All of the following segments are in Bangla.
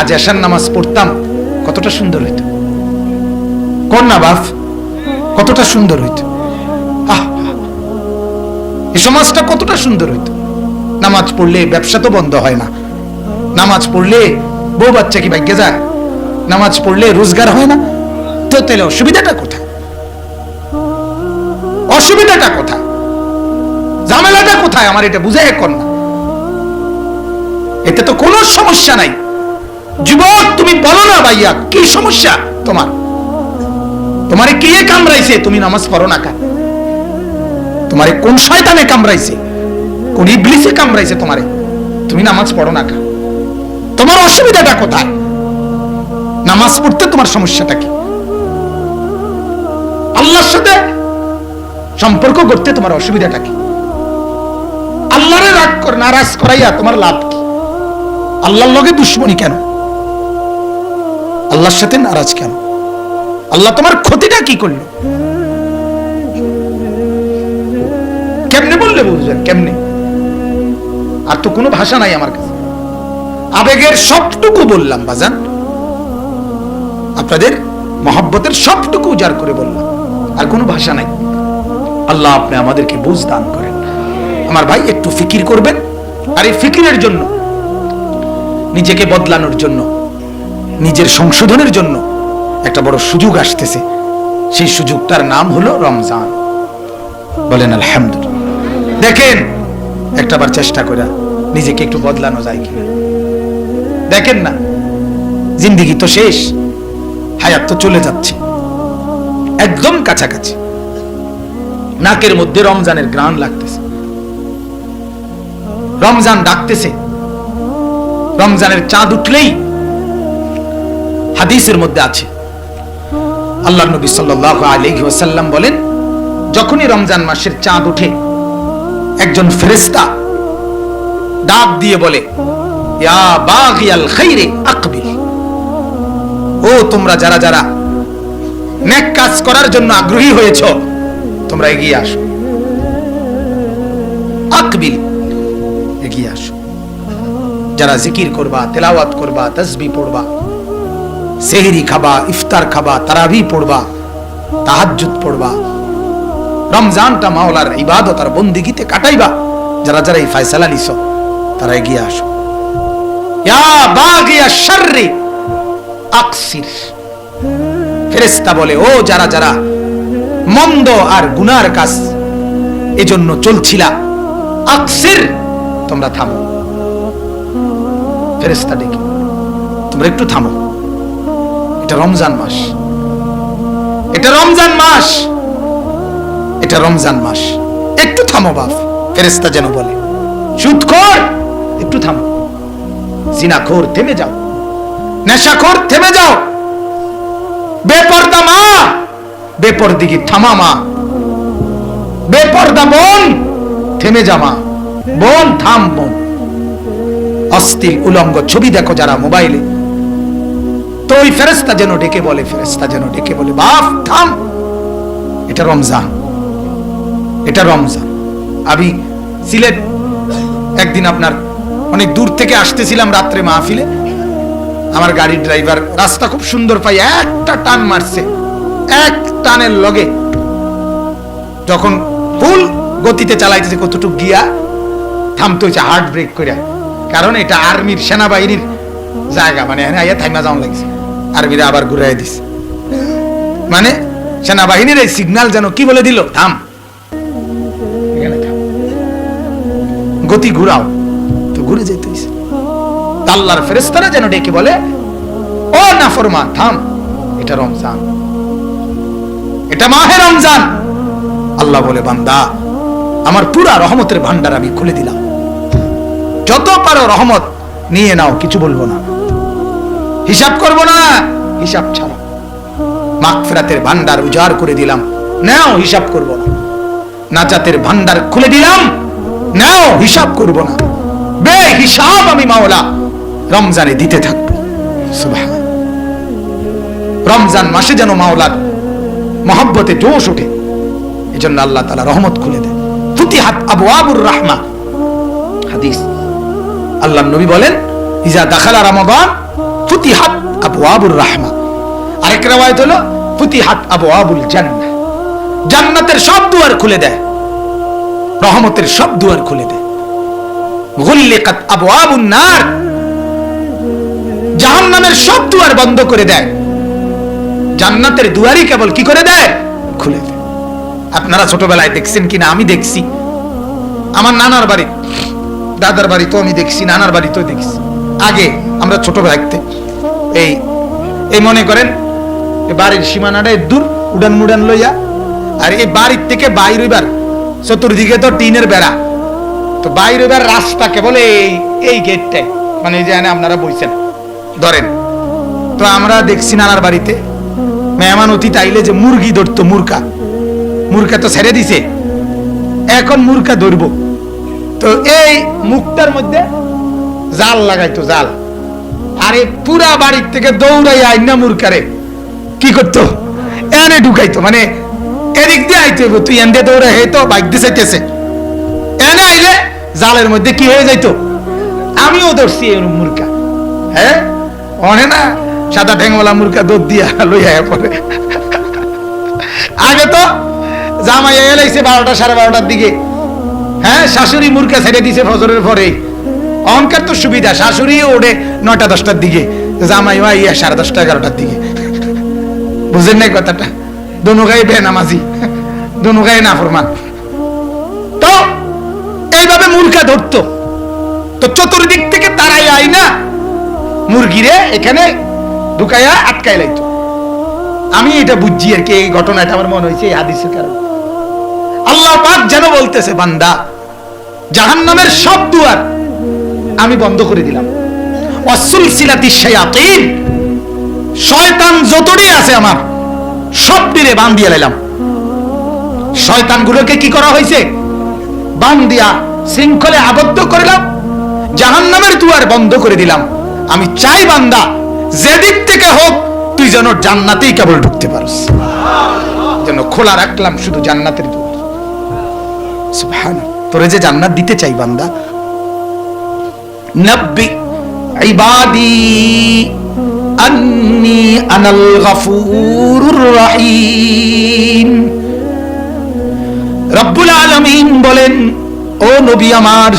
আজ এশার নামাজ পড়তাম, কতটা সুন্দর হইত। কোন না বাপ? কতটা সুন্দর হইতো। আহ! এই সমাজটা কতটা সুন্দর হইত। নামাজ পড়লে ব্যবসা তো বন্ধ হয় না। নামাজ পড়লে বউ বাচ্চা কি ভাগ্যে যায়? নামাজ পড়লে রোজগার হয় না? তো তাহলে অসুবিধাটা কোথায়? অসুবিধাটা কোথায়? ঝামেলাটা কোথায়? আমার এটা বুঝে এখন না। এতে তো কোনো সমস্যা নাই। যুবক, তুমি বলো না ভাইয়া, কি সমস্যা? তোমার। তোমারে কে কামড়াইছে? তুমি নামাজ পড়ো না কা তোমারে কোন শয়তানে কামড়াইছে? কোন ইবলিসে কামড়াইছে তোমারে? তুমি নামাজ পড়ো না কা তোমার অসুবিধাটা কোথায়? নামাজ পড়তে তোমার সমস্যাটা কি? আল্লাহর সাথে সম্পর্ক করতে তোমার অসুবিধাটা কি? আল্লাহরে রাগ কর, নারাজ করাইয়া তোমার লাভ কি? আল্লাহর লগে দুশ্মনী কেন? আল্লাহর সাথে নারাজ কেন? আল্লাহ তোমার ক্ষতিটা কি করল? কেমনে বললে বুঝলেন? কেমনে? আর তো কোনো ভাষা নাই আমার কাছে। আবেগের সবটুকু বললাম, বাজান। আপনাদের মহাব্বতের সবটুকু উজাড় করে বললাম। আর কোনো ভাষা নাই। আল্লাহ আপনি আমাদেরকে বুঝ দান করেন। আমার ভাই একটু ফিকির করবেন, আর এই ফিকিরের জন্য, নিজেকে বদলানোর জন্য নিজের সংশোধনের জন্য একটা বড় সুযোগ আসতেছে। সেই সুযোগটার নাম হলো রমজান। বলেন, আলহামদুলিল্লাহ। দেখেন, একটাবার চেষ্টা করে নিজেকে একটু বদলানো যায় কিনা। দেখেন না, জিন্দিগি তো শেষ, হায়াত তো চলে যাচ্ছে। একদম কাছাকাছি। নাকের মধ্যে রমজানের গ্রান লাগতেছে। রমজান ডাকতেছে। রমজানের চাঁদ উঠলেই হাদিসের মধ্যে আছে। আল্লাহ নবী সাল্লাল্লাহু আলাইহি ওয়াসাল্লাম বলেন, যখনই রমজান মাসের চাঁদ উঠে একজন ফেরেশতা ডাক দিয়ে বলে ও তোমরা যারা যারা নেক কাজ করার জন্য আগ্রহী হয়েছ, তোমরা এগিয়ে আসো। আকবিল এগিয়ে আসো। যারা জিকির করবা, তেলাওয়াত করবা তসবি পড়বা সেহরি খাবা, ইফতার খাবা, তারাবি পড়বা, তাহাজ্জুদ পড়বা। রমজানটা মাওলার ইবাদত আর বন্দিগিতে কাটাইবা। যারা যারা এই ফয়সালা নিছ, তারা এগিয়ে আসো। ফেরেশতা বলে, ও যারা যারা মন্দ আর গুনার কাজ এজন্য চলছিলা, আকসির, তোমরা থামো। ফেরেশতা ডেকে, তোমরা একটু থামো। এটা রমজান মাস। এটা রমজান মাস। এটা রমজান মাস। একটু থামো বাপ ফেরেস্তা যেন বলে। সুদখোর, একটু থামো। জিনাখোর থেমে যাও। নেশাখোর থেমে যাও। বেপর্দা মা, বেপরদিগি থামা মা। বেপর্দা বোন, থেমে যা মা। বোন, থাম বোন। অস্থির উলঙ্গ ছবি দেখো যারা মোবাইলে। তো ওই ফেরেস্তা যেন ডেকে বলে ফেরেস্তা যেন ডেকে বলে, বাপ, থাম। এটা রমজান। এটা রমজান। আমি সিলেট একদিন আপনার অনেক দূর থেকে আসতেছিলাম রাত্রে মাহফিলে। আমার গাড়ির ড্রাইভার রাস্তা খুব সুন্দর পাই, একটা টান মারছে। এক টানের লগে যখন ফুল গতিতে চালাইতেছে, কতটুক গিয়া থামতে হয়েছে হার্ট ব্রেক করে কারণ এটা আর্মির সেনাবাহিনীর জায়গা মানে আইয়া থাইমা যাওয়া লাগছে। আর্মিরা আবার ঘুরাই দিছে। মানে সেনাবাহিনীর এই সিগন্যাল যেন কি বলে দিল? থাম। গতি ঘুরাও। তো ঘুরে যেতে হইছে। তা আল্লাহর ফেরেস্তারা যেন ডেকে বলে, ও না ফরমান থাম। এটা রমজান। এটা মাহে রমজান। আল্লাহ বলে, বান্দা, আমার পুরা রহমতের ভান্ডার আমি খুলে দিলাম। যত পারো রহমত নিয়ে নাও, কিছু বলব না। হিসাব করব না। হিসাব ছাড়া। মাগফিরাতের ভান্ডার উজাড় করে দিলাম। নাও হিসাব করব না। নাজাতের ভান্ডার খুলে দিলাম। নাও হিসাব করব না। বে হিসাব আমি মাওলা, রমজানে দিতে থাকব। রমজান মাসে যেন মাওলার মহব্বতে জোশ ওঠে। এজন্য আল্লাহ তাআলা রহমত খুলে দেয় ফুতিহাত আবওয়াবুর রাহমা। হাদিস। আল্লাহ নবী বলেন, ইজা দাখালা রমাদান ফুতিহাত আবু আবুর রাহমা। আরেক রেওয়ায়ত হলো, ফুতিহাত আবু আবুল জান্নাহ। জান্নাতের সব দুয়ার খুলে দেয়। রহমতের সব দুয়ার খুলে দেয়। গুল্লিকাত আবু আবুন নার। জাহান্নামের সব দুয়ার বন্ধ করে দেয়। জান্নাতের দুয়ারই কেবল কি করে দেয়? খুলে দেয়। আপনারা ছোটবেলায় দেখছেন কিনা? আমি দেখছি। আমার নানার বাড়ি, দাদার বাড়ি তো আমি দেখছি, নানার বাড়ি তো দেখছি। আগে আমরা ছোট থাকতে এই এই মনে করেন বাড়ির সীমানাটা দূর, উড়ান মুড়ান লইয়া। আর এই বাড়ির থেকে বাইর হইবার, চতুর্দিকে তো টিনের বেড়া। তো বাইর হইবার রাস্তা কেবল এই এই গেটটাই মানে যে আপনারা বইছেন। ধরেন, তো আমরা দেখছি নানার বাড়িতে, মেহমান অতীত আইলে যে মুরগি ধরতো মুরকা মুরকা তো ছেড়ে দিছে। এখন মুরকা ধরবো। তো এই মুখটার মধ্যে জাল লাগাইতো, জাল। আরে পুরা বাড়ির থেকে দৌড়াই আইনা মুরকারে কি করতো? এনে ঢুকাইতো মানে এদিক দিয়ে আইতে তুই এন দিয়ে দৌড়ে হে তো, বাইক দিয়ে চাইতেছে এনে আইলে জালের মধ্যে কি হয়ে যাইতো? আমিও ধরছি মুরকা হ্যাঁ? অনে না, সাদা ঠেঙ্গওয়ালা মুরকা দৌড় দিয়া লইয়া পরে আগে তো জামাই এলাইছে বারোটা সাড়ে বারোটার দিকে। হ্যাঁ শাশুড়ি মুরকা ছেড়ে দিছে ফজরের পরে। অহংকার তো সুবিধা, শাশুড়ি ওঠে নয়টা দশটার দিকে, জামাই ভাই ইয়া সাড়ে দশটা, এগারোটার দিকে। বুঝেন নাই কথাটা? দনু গায়ে বেনামাজি গায়ে না ফরমান তো, এইভাবে মুরগা ধরতো। তো চতুর্দিক থেকে তারাই আই না, মুরগিরে এখানে ঢুকাইয়া আটকাই লাইতো। আমি এটা বুঝছি আর কি, এই ঘটনাটা আমার মনে হয়েছে এই হাদিসের কারণে। আল্লাহ পাক যেন বলতেছে, বান্দা, জাহান্নামের সব দুয়ার আমি বন্ধ করে দিলাম। শায়াতিন। আছে আমার বান দিয়ে লাইলাম। কি করা হয়েছে? বান দিয়া শৃঙ্খলে আবদ্ধ দুয়ার বন্ধ করে দিলাম। আমি চাই বান্দা, যেদিক থেকে হোক, তুই যেন জান্নাতেই কেবল ঢুকতে পারস। যেন খোলা রাখলাম শুধু জান্নাতের দুয়ার। তোরে যে জান্নাত দিতে চাই বান্দা নব্বি ইবাদি আন্নি আনাল গফুরুর রহিম রব্বুল আলামিন বলেন, ও নবী আমার,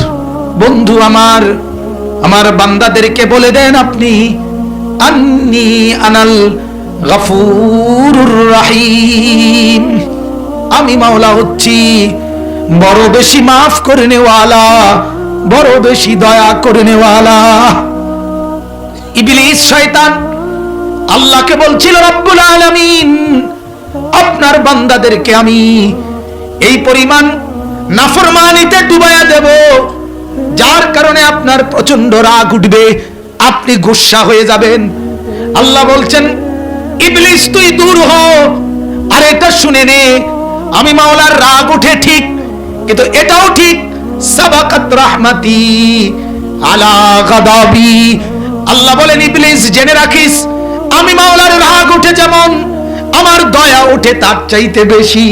বন্ধু আমার আমার বান্দাদেরকে বলে দেন আপনি, আন্নি আনাল গফুরুর রহিম। আমি মাওলা হচ্ছি, বড় বেশি মাফ করে নেওয়ালা বড় বেশি দয়া করে নেওয়ালা। ইবলিস শয়তান আল্লাহকে বলছিল, রব্বুল আলামিন, আপনার বান্দাদেরকে আমি এই পরিমাণ নাফরমানিতে ডুবাইয়া দেব, যার কারণে আপনার প্রচণ্ড রাগ উঠবে, আপনি গুসা হয়ে যাবেন। আল্লাহ বলছেন, ইবলিস, তুই দূর হ, আর এটা শুনে নে, আমি মাওলার রাগ উঠে ঠিক, কিন্তু এটাও ঠিক সাবাকাত রাহমাতি আলা গাদাবি। আল্লাহ বলেন, ইবলিস, জেনে রাখিস, আমি মাওলার রাগ উঠে যেমন, আমার দয়া উঠে তার চাইতে বেশি।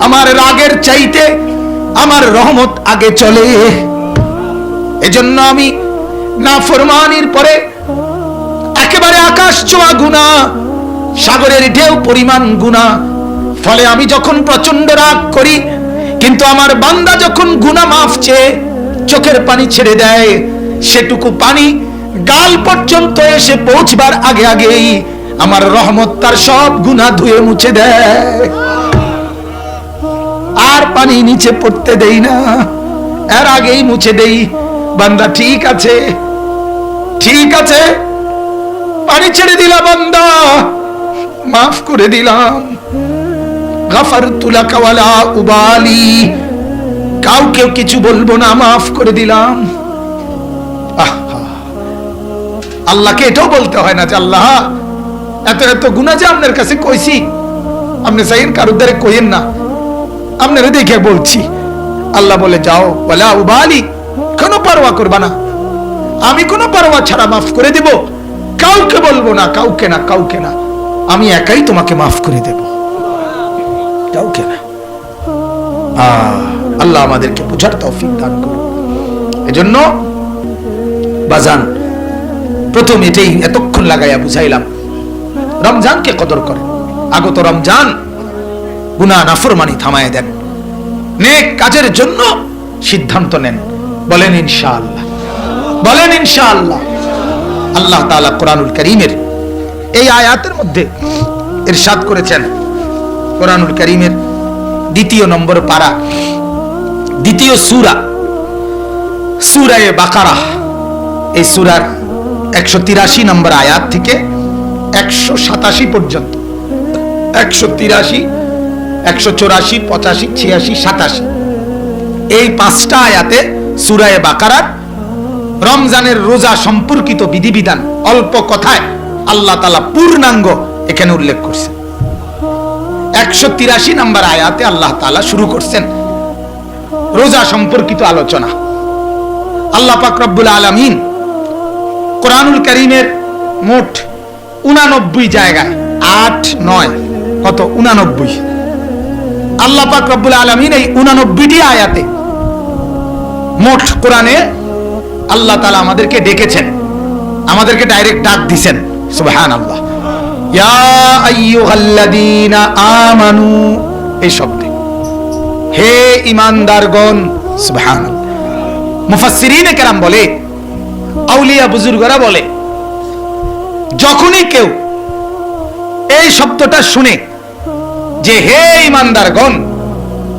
আমার রাগের চাইতে আমার রহমত আগে চলে। এজন্য আমি না ফরমানির পরে একেবারে আকাশ ছোঁয়া গুণা, সাগরের ঢেউ পরিমাণ গুণা। ফলে আমি যখন প্রচণ্ড রাগ করি কিন্তু আমার বান্দা যখন গুনা মাফ চেয়ে চোখের পানি ছেড়ে দেয়, সেটুকু পানি গাল পর্যন্ত এসে পৌঁছবার আগে আগেই আমার রহমত তার সব গুণা ধুয়ে মুছে দেয়। আর পানি নিচে পড়তে দেই না, এর আগেই মুছে দেই। বান্দা ঠিক আছে ঠিক আছে, পানি ছেড়ে দিলাম বান্দা, মাফ করে দিলাম। উবালি। কাউকে কিছু বলব না, মাফ করে দিলাম। আল্লাহকে এটাও বলতে হয় না যে, আল্লাহ, এত এত গুণা যে আপনার কাছে কইছি। আপনি চাইন কারোর দ্বারে কইেন না। আপনারা দেখে বলছি। আল্লাহ বলে, যাও বলে উবালি, কোনো পারোয়া করবা না। আমি কোনো পারোয়া ছাড়া মাফ করে দেব। কাউকে বলব না, কাউকে না কাউকে না। আমি একাই তোমাকে মাফ করে দেব। কাউকে না আহ, আল্লাহ আমাদেরকে বোঝার তৌফিক দান করুন। এজন্য বাজান প্রথম এটাই এতক্ষণ লাগাইয়া বুঝাইলাম। রমজানকে কদর করে আগত রমজান গুনা নাফরমানি থামায় দেন। নেক কাজের জন্য সিদ্ধান্ত নেন। বলেন ইনশাআল্লাহ। বলেন ইনশাআল্লাহ। আল্লাহ তাআলা কোরআনুল করিমের এই আয়াতের মধ্যে ইরশাদ করেছেন। কোরআনুল করিমের দ্বিতীয় নম্বর পারা, দ্বিতীয় সূরা, সূরায়ে বাকারা। এই সূরার একশো তিরাশি নম্বর আয়াত থেকে একশো সাতাশি পর্যন্ত, একশো তিরাশি, একশো চৌরাশি, পঁচাশি, ছিয়াশি, সাতাশি। এই পাঁচটা আয়াতে সুরায় বাকারার রমজানের রোজা সম্পর্কিত বিধিবিধান অল্প কথায় আল্লাহ তালা পূর্ণাঙ্গ এখানে উল্লেখ করছেন। একশো তিরাশি নম্বর আয়াতে আল্লাহ তালা শুরু করছেন রোজা সম্পর্কিত আলোচনা। আল্লাহ পাক রব্বুল আলমিন কোরআনুল করিমের মোট উনানব্বই জায়গায়, আট, নয়, কত? উনানব্বই। আল্লাহ পাক রব্বুল আলমিন এই উনানব্বইটি আয়াতে মোট কোরআনে আল্লাহ তালা আমাদেরকে ডেকেছেন, আমাদেরকে ডাইরেক্ট ডাক দিছেন সুবহান আল্লাহ আমানু। এই শব্দে। হে ইমানদারগণ সুবহান মুফাসসিরিনে কেরাম বলে, আউলিয়া বুজুর্গরা বলে, যখনই কেউ এই শব্দটা শুনে যে হে ইমানদারগণ,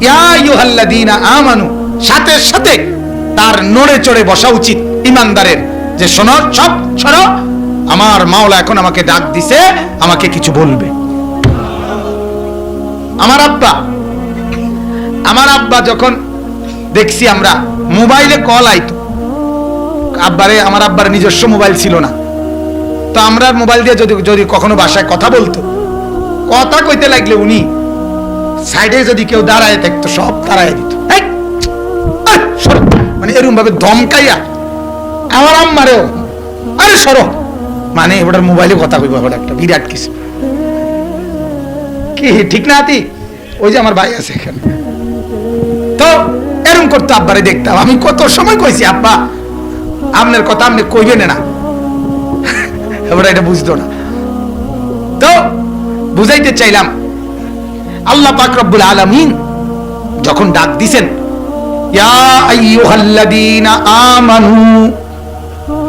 ইয়া ইউহাল্লাযীনা আমানু, সাথে সাথে তার নড়ে চড়ে বসা উচিত ইমানদারের। যে শোনো, সব শোনো আমার মাওলা এখন আমাকে ডাক দিছে, আমাকে কিছু বলবে। আমার আব্বা আমার আব্বা যখন দেখছি আমরা, মোবাইলে কল আইতো। আব্বারে, আমার আব্বার নিজস্ব মোবাইল ছিল না। তো আমরা মোবাইল দিয়ে যদি যদি কখনো বাসায় কথা বলতো, কথা কইতে লাগলে উনি সাইডে যদি কেউ দাঁড়ায় দেখতো, সব দাঁড়ায় দিত। মানে এরকম ভাবে ধমকাইয়া, আমার আম্মারেও, আরে সরো। মানে ওটার মোবাইলে কথা কইব ওটা একটা বিরাট কিছু কি, ঠিক না, আতি? ওই যে আমার ভাই আছে এখানে। তো এরকম করতো আব্বারে দেখতাম। আমি কত সময় কইছি, আব্বা, আপনার কথা আপনি কইবেন না। ওরা এটা বুঝতো না। তো, বুঝাইতে চাইলাম, আল্লাহ পাক রব্বুল আলামিন যখন ডাক দিছেন, ইয়া আইয়ুহাল্লাযীনা আমানু,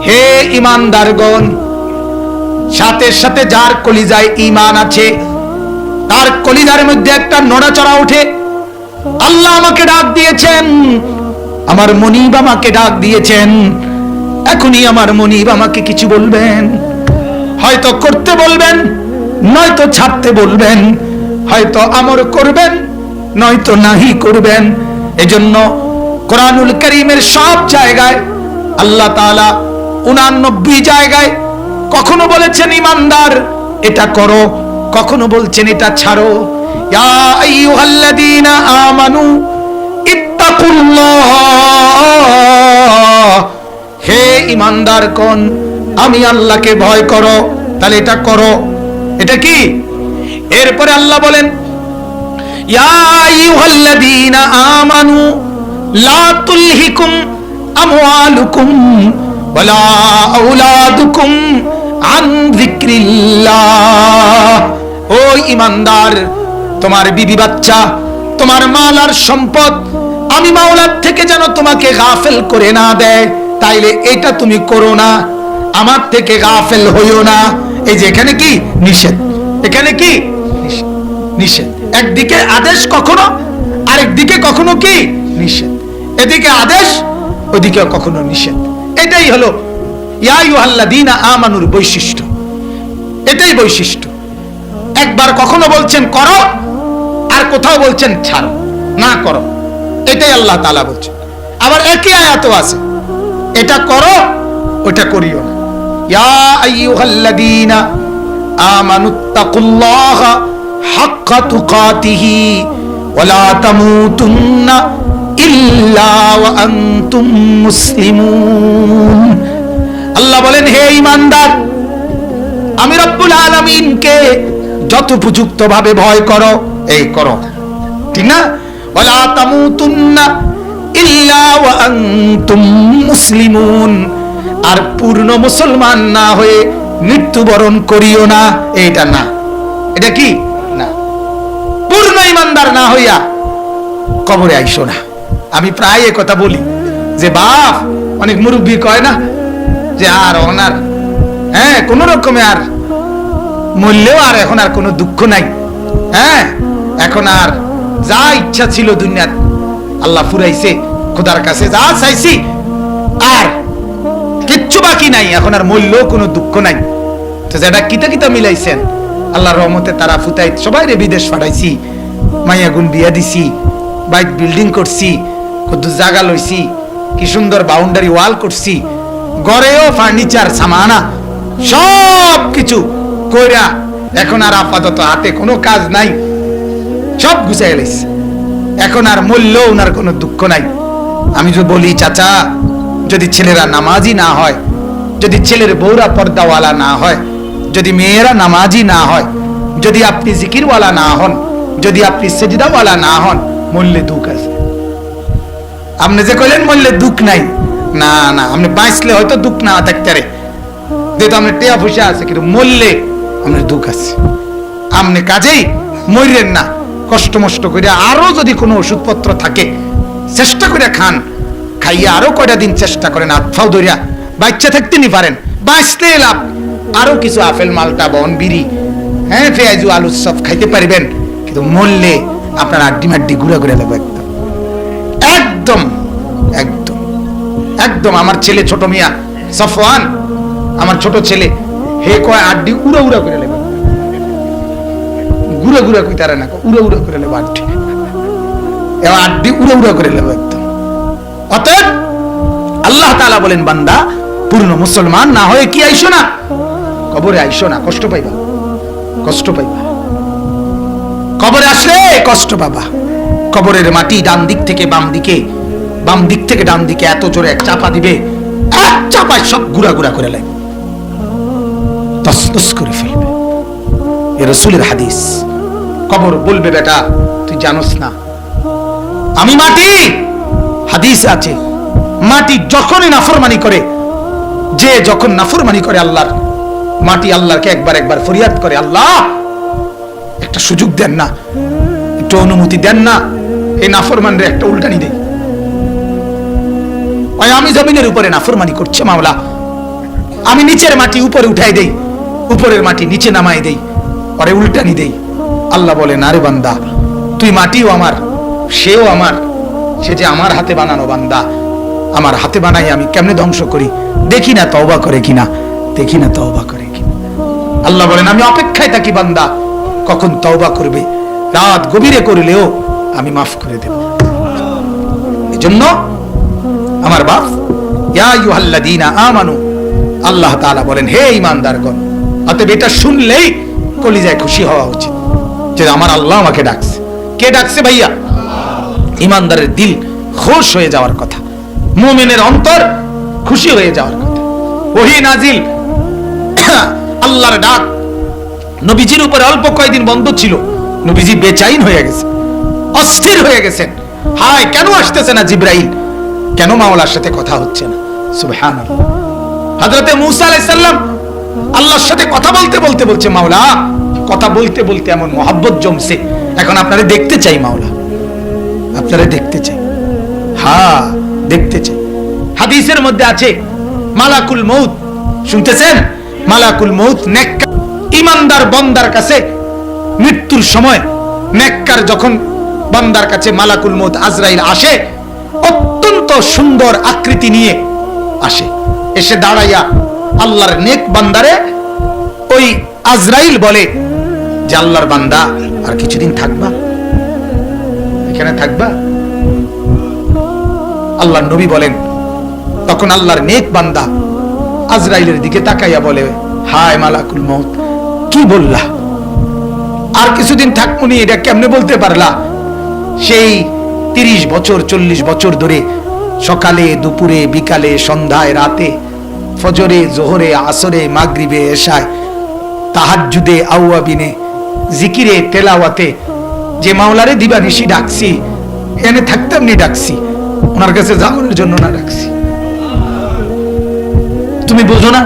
হে ঈমানদারগণ সাথে সাথে যার কলিজায় ঈমান আছে, তার কলিজার মধ্যে একটা নড়াচড়া ওঠে। আল্লাহ আমাকে ডাক দিয়েছেন, আমার মনিব আমাকে ডাক দিয়েছেন, এখনই আমার মনিব আমাকে কিছু বলবেন। হয়তো করতে বলবেন, নয়তো ছাড়তে বলবেন, হয়তো আমর করবেন, নয়তো নাহি করবেন। এজন্য কোরআনুল করিমের সব জায়গায় আল্লাহ তাআলা উনানব্বই জায়গায় কখনো বলেছেন ইমানদার, এটা করো। কখনো বলছেন এটা ছাড়ো। আমানু হে ইমানদার কোন, আমি আল্লাহকে ভয় করো, তাহলে এটা করো। এটা কি? এরপরে আল্লাহ বলেন আমানু, লা তুলহিকুম আমওয়ালুকুম ওয়ালা আওলাদুকুম। আন ও ইমানদার, তোমার বিবি বাচ্চা, তোমার মাল আর সম্পদ আমি মাওলার থেকে যেন তোমাকে গাফেল করে না দেয়, তাইলে এটা তুমি করো না, আমার থেকে গাফেল হইও না। এই যে এখানে কি? নিষেধ। এখানে কি। নিষেধ। একদিকে আদেশ কখনো, আরেকদিকে কখনো কি? নিষেধ। এদিকে আদেশ, ওদিকে কখনো নিষেধ। এটাই হলো ইয়াইহাল্লাদিনা আমানুর, বৈশিষ্ট্য। এটাই বৈশিষ্ট্য। একবার কখনো বলছেন, করো, আর কোথাও বলছেন, ছাড়ো, না করো। এটাই আল্লাহ তাআলা বলছেন। আবার একই আয়াত আছে, এটা করো, ওটা করিও না। ইয়া আইয়ুহাল্লাযীনা আমানুত্তাকুল্লাহা হাক্কা তুকাতিহি ওয়ালা তামুতুন্না ইল্লা ওয়া আনতুম মুসলিমুন। আল্লাহ বলেন, হে ঈমানদার, আমি রব্বুল আলামিনকে যথোপযুক্ত ভাবে ভয় করো। এই করো। ঠিক না ওয়ালা তামুতুন্না ইল্লা ওয়া আনতুম মুসলিমুন। আর পূর্ণ মুসলমান না হয়ে মৃত্যুবরণ করিও না এটা না। এটা কি? না। পূর্ণ ইমানদার না হইয়া কবরে আইসো না। আমি প্রায় কথা বলি, যে বাপ, অনেক মুরব্বী কয় না যে আর ওনার হ্যাঁ কোন রকমে আর মূল্যেও আর এখন আর কোনো দুঃখ নাই হ্যাঁ এখন আর যা ইচ্ছা ছিল দুনিয়ার, আল্লাহ ফুরাইছে, খোদার কাছে যা চাইছি, আর কিচ্ছু বাকি নাই, এখন আর মূল্য কোনো দুঃখ নাই। তো যেটা কিতা কিতা মিলাইছেন, আল্লাহর রহমতে তারা ফুতাই সবাই রে বিদেশ পাঠাইছি, মাইয়া গুণ বিয়া দিছি, বাইক বিল্ডিং করছি কত জায়গা লইছি, কি সুন্দর বাউন্ডারি ওয়াল করছি গড়েও ফার্নিচার সামানা সব কিছু কইরা এখন আর আপাতত হাতে কোনো কাজ নাই। সব গুছাই লাইছে। এখন আর মূল্য ওনার কোনো দুঃখ নাই। আমি যদি বলি, চাচা, যদি ছেলেরা নামাজি না হয়, যদি ছেলের বউরা পর্দাওয়ালা না হয়, যদি মেয়েরা নামাজি না হয়, যদি আপনি জিকিরওয়ালা না হন, যদি আপনি সেজদাওয়ালা না হন, মূল্যে দুঃখ আছে। আপনি যে কইলেন, মূল্যে দুঃখ নাই। না না আপনি বাঁচলে হয়তো দুঃখ না থাকতে রে যেহেতু আপনি টেয়া পয়সা আছে, কিন্তু মূল্যে আপনার দুঃখ আছে। আপনি কাজেই মরেন না। কষ্ট মষ্ট করে আরও যদি কোনো ওষুধপত্র থাকে, চেষ্টা করে খান। খাইয়া আরও কয়টা দিন চেষ্টা করেন আতফাও ধরিয়া। বাচ্চা থাকতে নি পারেন। বাঁচতে লাভ। আরও কিছু আপেল, মালটা, বন, বিড়ি হ্যাঁ পেঁয়াজু, আলু সব খাইতে পারবেন। কিন্তু মরলে আপনার আড্ডি মাড্ডি ঘুরে ঘুরে লাগবে একদম। একদম একদম আমার ছেলে ছোট মিয়া, সফওয়ান, আমার ছোট ছেলে। হে কয় আড্ডি উড়া উড়া করে লেবে ঘুরে ঘুরে কই তারা না উড়া উড়া করে লেবে আড্ডি। এবার আড্ডি উড়া উড়া করে লেবে একদম। অতএব আল্লাহ তাআলা বলেন, বান্দা, পূর্ণ মুসলমান না হয়ে কি আইসো না? কবরে আইসো না, কষ্ট পাইবা। কষ্ট পাইবা। কবরে আসলে কষ্ট পাবা। কবরের মাটি ডান দিক থেকে বাম দিকে বাম দিক থেকে ডান দিকে এত জোরে এক চাপা দিবে, এক চাপায় সব গুড়া গুড়া করে লাগবে তসতস করে ফেলবে। এ রসুলের হাদিস। কবর বলবে, বেটা, তুই জানোস না। আমি মাটি। হাদিস আছে। মাটি যখনই নাফরমানি করে, যে যখন নাফরমানি করে আল্লাহর, মাটি আল্লাহকে একবার একবার ফরিয়াদ করে, আল্লাহ, একটা সুযোগ দেন না, একটু অনুমতি দেন না, এই নাফরমানরে একটা উল্টানি দেই। আমি জমিনের উপরে নাফরমানি করছে, মাওলা। আমি নিচের মাটি উপরে উঠাই দেই, উপরের মাটি নিচে নামাই দেই, পরে উল্টানি দেই। আল্লাহ বলে, না রে বান্দা, তুই মাটিও আমার, সেও আমার, সে যে আমার হাতে বানানো বান্দা। আমার হাতে বানাই আমি কেমনে ধ্বংস করি? দেখি না তওবা করে কিনা, দেখি না তওবা করে কিনা। আল্লাহ বলেন, আমি অপেক্ষায় থাকি বান্দা, কখন তওবা করবে? রাত গভীরে করলেও আমি মাফ করে দেব। এজন্য আমার বাপ আমানু। আল্লাহ তাআলা বলেন, হে ইমানদার ঈমানদারগণ, অতএব এটা শুনলেই কলিজায় খুশি হওয়া উচিত যে আমার আল্লাহ আমাকে ডাকছে। কে ডাকছে ভাইয়া? ইমানদারের দিল খুশ হয়ে যাওয়ার কথা, মুমিনের অন্তর খুশি হয়ে যাওয়ার কথা। ওহি নাজিল, আল্লাহর ডাক নবীজির উপরে অল্প কয়েকদিন বন্ধ ছিল, নবীজি বেচাইন হয়ে গেছে, অস্থির হয়ে গেছেন। হায়, কেন আসতেছে না জিব্রাইল? কেন মাওলার সাথে কথা হচ্ছে না? সুবহান হজরতে মুসা আলাইসাল্লাম আল্লাহর সাথে কথা বলতে বলতে বলছে, মাওলা, কথা বলতে বলতে এমন মহাব্বত জমছে। এখন আপনারা দেখতে চাই, মাওলা। আপনারা দেখতে চাই। হ্যাঁ দেখতে চাই। হাদিসের মধ্যে আছে, মালাকুল মৌত শুনতেছেন? মালাকুল মৌত নেককা ইমানদার বন্দার কাছে মৃত্যুর সময় নেককার যখন বান্দার কাছে মালাকুল মৌত আজরাইল আসে অত্যন্ত সুন্দর আকৃতি নিয়ে আসে। এসে দাঁড়াইয়া আল্লাহর নেক বান্দারে ওই আজরাইল বলে যে, আল্লাহর বান্দা, আর কিছুদিন থাকবা? এখানে থাকবা? আল্লাহর নবী বলেন, তখন আল্লাহর নেক বান্দা আজরাইলের দিকে তাকাইয়া বলে, হায় মালাকুল মত কি বললা? আর কিছুদিন থাকবনি এটা কেমনে বলতে পারলা? সেই তিরিশ বছর, চল্লিশ বছর ধরে সকালে, দুপুরে, বিকালে, সন্ধ্যায়, রাতে, ফজরে, জোহরে, আসরে, মাগরিবে, এশায়, তাহাজ্জুদে, আউয়াবিনে, জিকিরে, তেলাওয়াতে, যে মাওলারে দিবানিশি ডাকছি এখানে থাকতাম নি ডাকছি, ওনার কাছে যাওয়ার জন্য না ডাকছি। তুমি বুঝো না,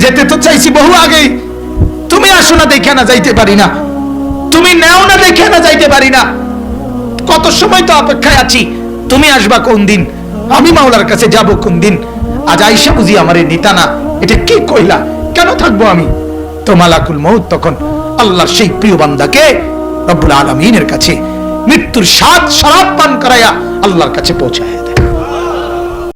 যেতে তো চাইছি বহু আগে, তুমি আসো না, দেখে না যাইতে পারি না, তুমি নেও না, দেখে না যাইতে পারি না। কত সময় তো অপেক্ষায় আছি? তুমি আসবা কোন দিন? আমি মাওলার কাছে যাব কোন দিন? আজ আইসা বুঝি আমার নিতা না। এটা কি কইলা? কেন থাকব আমি? তো মালাকুল মৌত তখন আল্লাহর সেই প্রিয় বান্দাকে রব্বুল আলমিনের কাছে মৃত্যুর স্বাদ শরাব পান করাইয়া আল্লাহর কাছে পৌঁছায়।